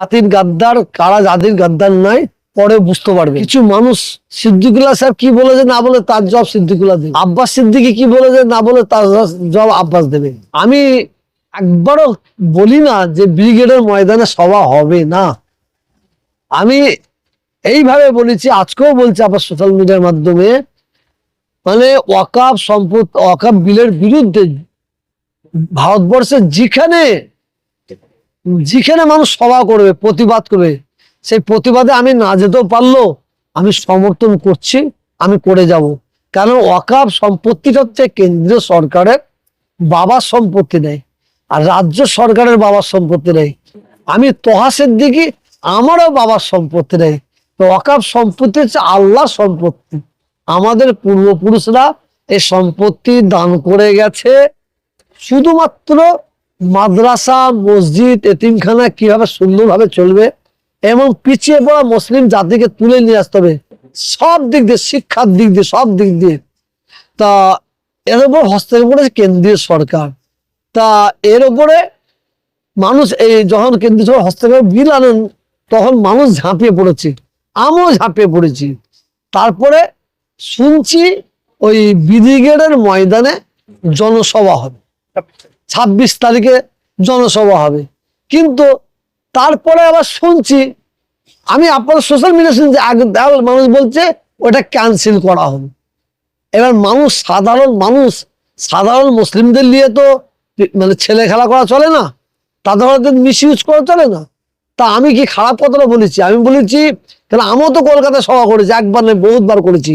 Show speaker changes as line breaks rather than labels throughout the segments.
জাতির গাদ্দার, কারা জাতির গাদ্দার নয় পরে বুঝতে পারবে। কিছু মানুষ সিদ্দিকুল্লাহ সাহেব কি বলেছে না বলে, তার জব সিদ্দিকুল্লাহ দেবে। আব্বাস সিদ্দিকি কি বলেছে না বলে, তার জব আব্বাস দেবে। আমি একবারও বলি না যে ব্রিগেডের ময়দানে সভা হবে না। আমি এইভাবে বলেছি, আজকেও বলছি আবার সোশ্যাল মিডিয়ার মাধ্যমে। মানে ওয়াকাব সম্পদ, ওয়াকাব বিলের বিরুদ্ধে ভারতবর্ষের যেখানে যেখানে মানুষ সভা করবে, প্রতিবাদ করবে, সেই প্রতিবাদে আমি না যেতেও পারল, আমি সমর্থন করছি, আমি করে যাব। কারণ ওয়াকাব সম্পত্তিটা হচ্ছে কেন্দ্রীয় সরকারের বাবার সম্পত্তি নেই, আর রাজ্য সরকারের বাবার সম্পত্তি নেই। আমি তহাসের দিকে আমারও বাবার সম্পত্তি নেই। তো ওয়াকাব সম্পত্তি হচ্ছে আল্লাহ সম্পত্তি। আমাদের পূর্বপুরুষরা এই সম্পত্তি দান করে গেছে, শুধুমাত্র মাদ্রাসা, মসজিদ, এতিমখানা কীভাবে সুন্দরভাবে চলবে এবং পিছিয়ে পড়া মুসলিম জাতিকে তুলে নিয়ে আসতে হবে। সব দিক দিয়ে, শিক্ষার দিক দিয়ে, সব দিক দিয়ে। তা এর উপর হস্তক্ষেপ করেছে কেন্দ্রীয় সরকার। তা এর উপরে মানুষ এই যখন কেন্দ্রীয় সরকার হস্তক্ষেপ বিল আনেন, তখন মানুষ ঝাঁপিয়ে পড়েছে। আমিও ঝাঁপিয়ে পড়েছি। তারপরে শুনছি ওই ব্রিগেডের ময়দানে জনসভা হবে। ছাব্বিশ তারিখে জনসভা হবে। কিন্তু তারপরে আবার শুনছি, আমি আপনার সোশ্যাল মিডিয়া শুনছি আগে মানুষ বলছে ওটা ক্যান্সেল করা হবে। এবার মানুষ, সাধারণ মানুষ, সাধারণ মুসলিমদের নিয়ে তো মানে ছেলে খেলা করা চলে না, তাদের মিস ইউজ করা চলে না। তা আমি কি খারাপ কথাটা বলেছি? আমি বলেছি, কেন আমিও তো কলকাতায় সভা করেছি, একবার নয়, বহুতবার করেছি।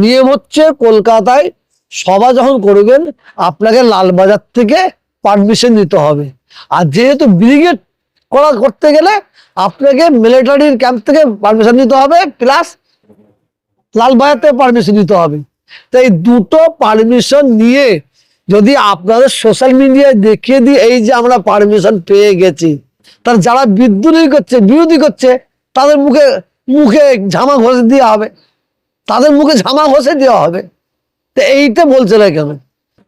নিয়ম হচ্ছে কলকাতায় সভা যখন করবেন, আপনাকে লালবাজার থেকে পারমিশন নিতে হবে। আর যেহেতু ব্রিগেড করা করতে গেলে আপনাকে মিলিটারির ক্যাম্প থেকে পারমিশন নিতে হবে প্লাস থেকে পারমিশন নিতে হবে। তো এই দুটো পারমিশন নিয়ে যদি আপনাদের সোশ্যাল মিডিয়ায় দেখিয়ে দিই, এই যে আমরা পারমিশন পেয়ে গেছি, তার যারা বিদ্রোহী করছে, বিরোধী করছে, তাদের মুখে মুখে ঝামা ঘষে দেওয়া হবে। তাদের মুখে ঝামা ঘষে দেওয়া হবে। তো এইটা বলছে না কেন?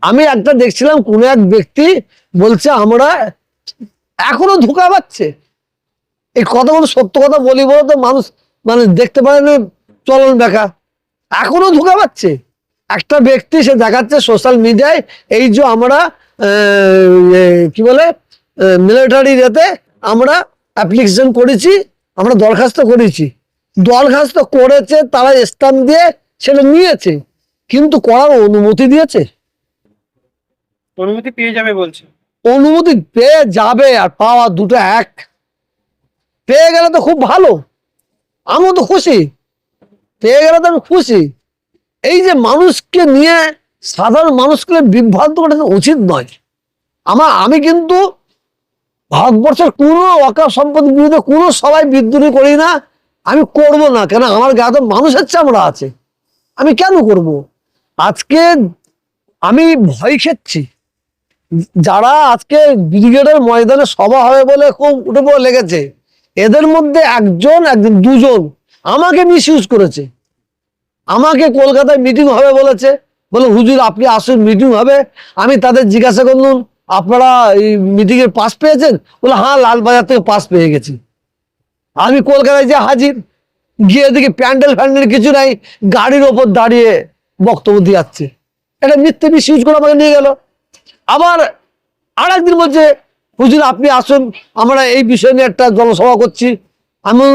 আমি একটা দেখছিলাম কোন এক ব্যক্তি বলছে, আমরা এখনও ধোকা পাচ্ছে। এই কথাগুলো সত্য কথা বলি বলে তো মানুষ মানে দেখতে পারে না চলন দেখা এখনও ধোকা পাচ্ছে। একটা ব্যক্তি সে দেখাচ্ছে সোশ্যাল মিডিয়ায় এই যে আমরা কি বলে মিলিটারি ইয়েতে আমরা অ্যাপ্লিকেশন করেছি, আমরা দরখাস্ত করেছি। দরখাস্ত করেছে, তারা স্ট্যাম্প দিয়ে সেটা নিয়েছে, কিন্তু করার অনুমতি দিয়েছে।
অনুমতি পেয়ে যাবে বলছে।
অনুমতি পেয়ে যাবে আর পাওয়া দুটো এক। পেয়ে গেলে তো খুব ভালো। আমিও তো খুশি। পেয়ে গেলে তো আমি খুশি। এই যে মানুষকে নিয়ে সাধারণ মানুষকে বিভ্রান্ত করা উচিত নয়। আমার, আমি কিন্তু ভারতবর্ষের কোনো অকাল সম্পত্তির বিরুদ্ধে কোনো সবাই বিদ্রোহী করি না। আমি করব না, কেন আমার গায়ে তো মানুষের চামড়া আছে। আমি কেন করব? আজকে আমি ভয় খেচ্ছি। যারা আজকে ব্রিগেডের ময়দানে সভা হবে বলে খুব উঠে পড়ে লেগেছে, এদের মধ্যে একজন একজন দুজন আমাকে মিস ইউজ করেছে। আমাকে কলকাতায় মিটিং হবে বলেছে, বলে, হুজুর, আপনি আসুন মিটিং হবে। আমি তাদের জিজ্ঞাসা করলাম, আপনারা এই মিটিং এর পাস পেয়েছেন? বলে হ্যাঁ লালবাজার থেকে পাস পেয়ে গেছি। আমি কলকাতায় যে হাজির, গিয়ে দেখি প্যান্ডেল ফ্যান্ডেল কিছু নাই, গাড়ির ওপর দাঁড়িয়ে বক্তব্য দিয়ে যাচ্ছে। এটা মিথ্যে মিস ইউজ করে আমাকে নিয়ে গেল। আবার আর একদিন বলছে, হুজুর, আপনি আসুন, আমরা এই বিষয় নিয়ে একটা জনসভা করছি। আমি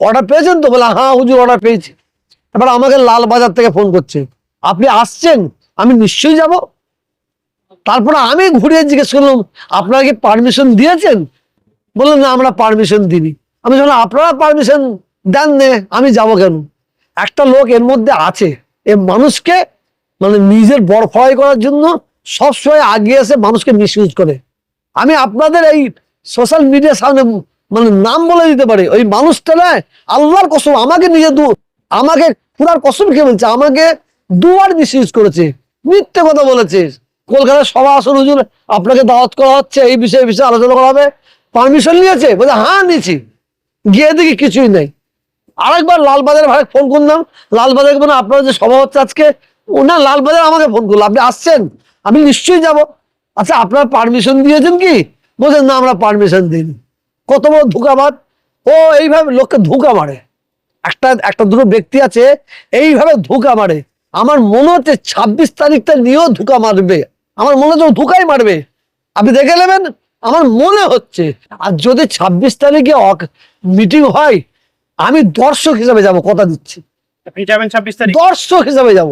অর্ডার পেয়েছেন তো? বলে হ্যাঁ হুজুর অর্ডার পেয়েছি। এবার আমাকে লাল বাজার থেকে ফোন করছে, আপনি আসছেন? আমি নিশ্চয়ই যাব। তারপরে আমি ঘুরিয়ে জিজ্ঞেস করলাম, আপনারা কি পারমিশন দিয়েছেন? বললেন না, আমরা পারমিশন দিইনি। আমি বললাম, আপনারা পারমিশন দেন নে, আমি যাব কেন? একটা লোক এর মধ্যে আছে, এ মানুষকে মানে নিজের বড় ফড়াই করার জন্য সবসময় আগিয়ে এসে মানুষকে মিসইউজ করে। আমি আপনাদের এই সোশ্যাল মিডিয়ার সামনে মানে নাম বলে দিতে পারি। ওই মানুষটা নয় আল্লাহর কসম, আমাকে নিজে দু, আমাকে পুরার কসম খেয়ে বলছে আমাকে দুবার মিসইউজ করেছে। মিথ্যে কথা বলেছে। কলকাতার সভা আসন হুজুর, আপনাকে দাওয়াত করা হচ্ছে, এই বিষয়ে বিষয়ে আলোচনা করা হবে। পারমিশন নিয়েছে বলে হ্যাঁ নিয়েছি। গিয়ে দেখি কিছুই নেই। আরেকবার লালবাজার ভাই ফোন করলাম। লালবাজার আপনার যে সভা হচ্ছে আজকে ওনার লালবাজার আমাকে ফোন করল। আপনি আসছেন? আমি নিশ্চয়ই যাব। আচ্ছা আপনার পারমিশন দিয়েছেন কি? বলছেন না আমরা পারমিশন দিইনি। কত বড় ধোকাবাদ ও এইভাবে লোককে ধোকা মারে। একটা একটা দুটো ব্যক্তি আছে এইভাবে ধোকা মারে। আমার মনে হচ্ছে ছাব্বিশ তারিখটা নিয়েও ধোকা মারবে। আমার মনে হচ্ছে ধোকাই মারবে। আপনি দেখে নেবেন? আমার মনে হচ্ছে আর যদি ছাব্বিশ তারিখে মিটিং হয় আমি দর্শক হিসাবে যাব কথা দিচ্ছি। দর্শক হিসাবে যাব।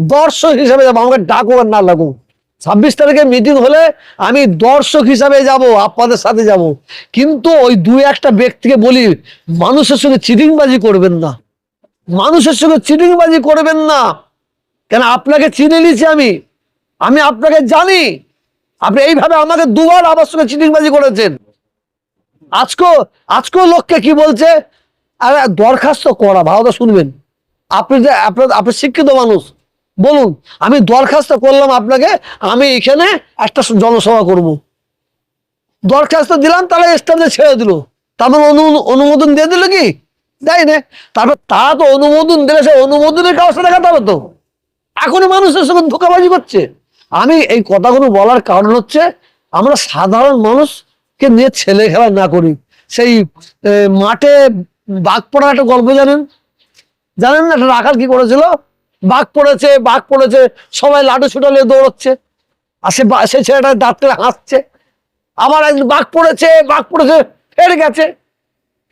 দর্শক হিসাবে যাব, আমাকে ডাকুক আর না লাগুক ছাব্বিশ তারিখে মিটিং হলে আমি দর্শক হিসাবে যাব, আপনাদের সাথে যাব। কিন্তু ওই দু একটা ব্যক্তিকে বলি, মানুষের সঙ্গে চিটিংবাজি করবেন না। মানুষের সঙ্গে চিটিংবাজি করবেন না। কেন, আপনাকে চিনে নিয়েছি আমি। আমি আপনাকে জানি। আপনি এইভাবে আমাকে দুবার আমার সঙ্গে চিটিংবাজি করেছেন। আজকেও আজকেও লোককে কি বলছে? আরে, দরখাস্ত করা, ভালো শুনবেন। আপনি যে আপনার আপনি শিক্ষিত মানুষ। বলুন, আমি দরখাস্ত করলাম আপনাকে, আমি এখানে একটা জনসভা করব। দরখাস্ত দিলাম তারা স্টাফে ছেড়ে দিল। তারপর অনু- অনুমোদন দিয়ে দিল কি? দেয় না। তারপর তারা তো অনুমোদন দিলে সে অনুমোদনের কাগজটা দেখাতে হবে তো। এখনই মানুষের সঙ্গে ধোকাবাজি করছে। আমি এই কথাগুলো বলার কারণ হচ্ছে, আমরা সাধারণ মানুষকে নিয়ে ছেলে খেলা না করি। সেই মাঠে বাঘ পড়ার একটা গল্প জানেন? জানেন না একটা রাখাল কি করেছিল? বাঘ পড়েছে বাঘ পড়েছে, সবাই লাঠু ছুটালে দৌড়চ্ছে। আর সে সেই ছেলেটা দাঁতটা হাসছে আবার একদিন বাঘ পড়েছে বাঘ পড়েছে, ফের গেছে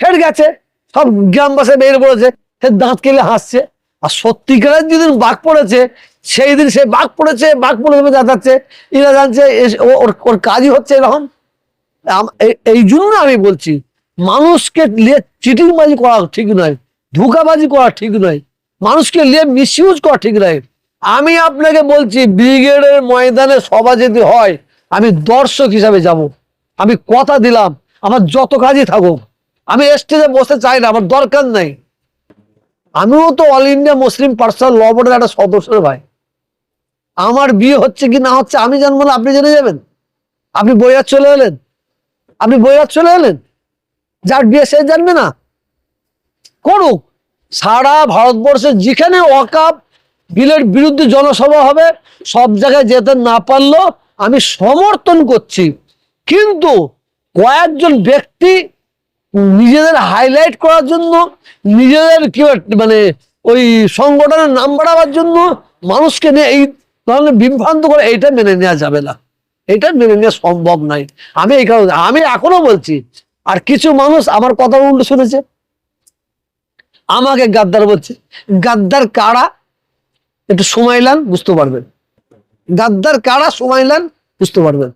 ফের গেছে। সব গ্রামবাসে বের পড়েছে সে দাঁত কেলে হাসছে আর সত্যিকারের যেদিন বাঘ পড়েছে, সেই দিন সে বাঘ পড়েছে বাঘ পড়েছে যাচ্ছে এরা জানছে ওর ওর কাজই হচ্ছে এরকম। এই- জন্য আমি বলছি, মানুষকে চিটিংবাজি করা ঠিক নয়, ধোকাবাজি করা ঠিক নয়। মানুষকে নিয়ে মিসইউজ করা ঠিক নয় আমি আপনাকে বলছি, ব্রিগেডের ময়দানে সভা যদি হয়, আমি দর্শক হিসাবে যাব। আমি কথা দিলাম, আমার যত কাজই থাকুক। আমি স্টেজে বসতে চাই না, আমার দরকার নাই। আমিও তো all India Muslim personal law বোর্ডের একটা সদস্য ভাই। আমার বিয়ে হচ্ছে কি না হচ্ছে আমি জানব না, আপনি জেনে যাবেন? আপনি বইয়ার চলে এলেন? আপনি বইয়ার চলে এলেন? যার বিয়ে সে জানবে না? করুক। সারা ভারতবর্ষে যেখানে ওয়াকাপ, বিলের বিরুদ্ধে জনসভা হবে, সব জায়গায় যেতে না পারলেও আমি সমর্থন করছি। কিন্তু কয়েকজন ব্যক্তি নিজেদের হাইলাইট করার জন্য, নিজেদের কি মানে ওই সংগঠনের নাম বাড়াবার জন্য মানুষকে নিয়ে এই ধরনের বিভ্রান্ত করে, এইটা মেনে নেওয়া যাবে না। এটা মেনে নেওয়া সম্ভব নয়। আমি এই কারণে, আমি এখনও বলছি, আর কিছু মানুষ আমার কথা উল্টো শুনেছে। আমাকে গাদ্দার বলছে, গাদ্দার কারা? একটু সময় লান বুঝতে পারবেন। গাদ্দার কারা? সময় লান বুঝতে পারবেন।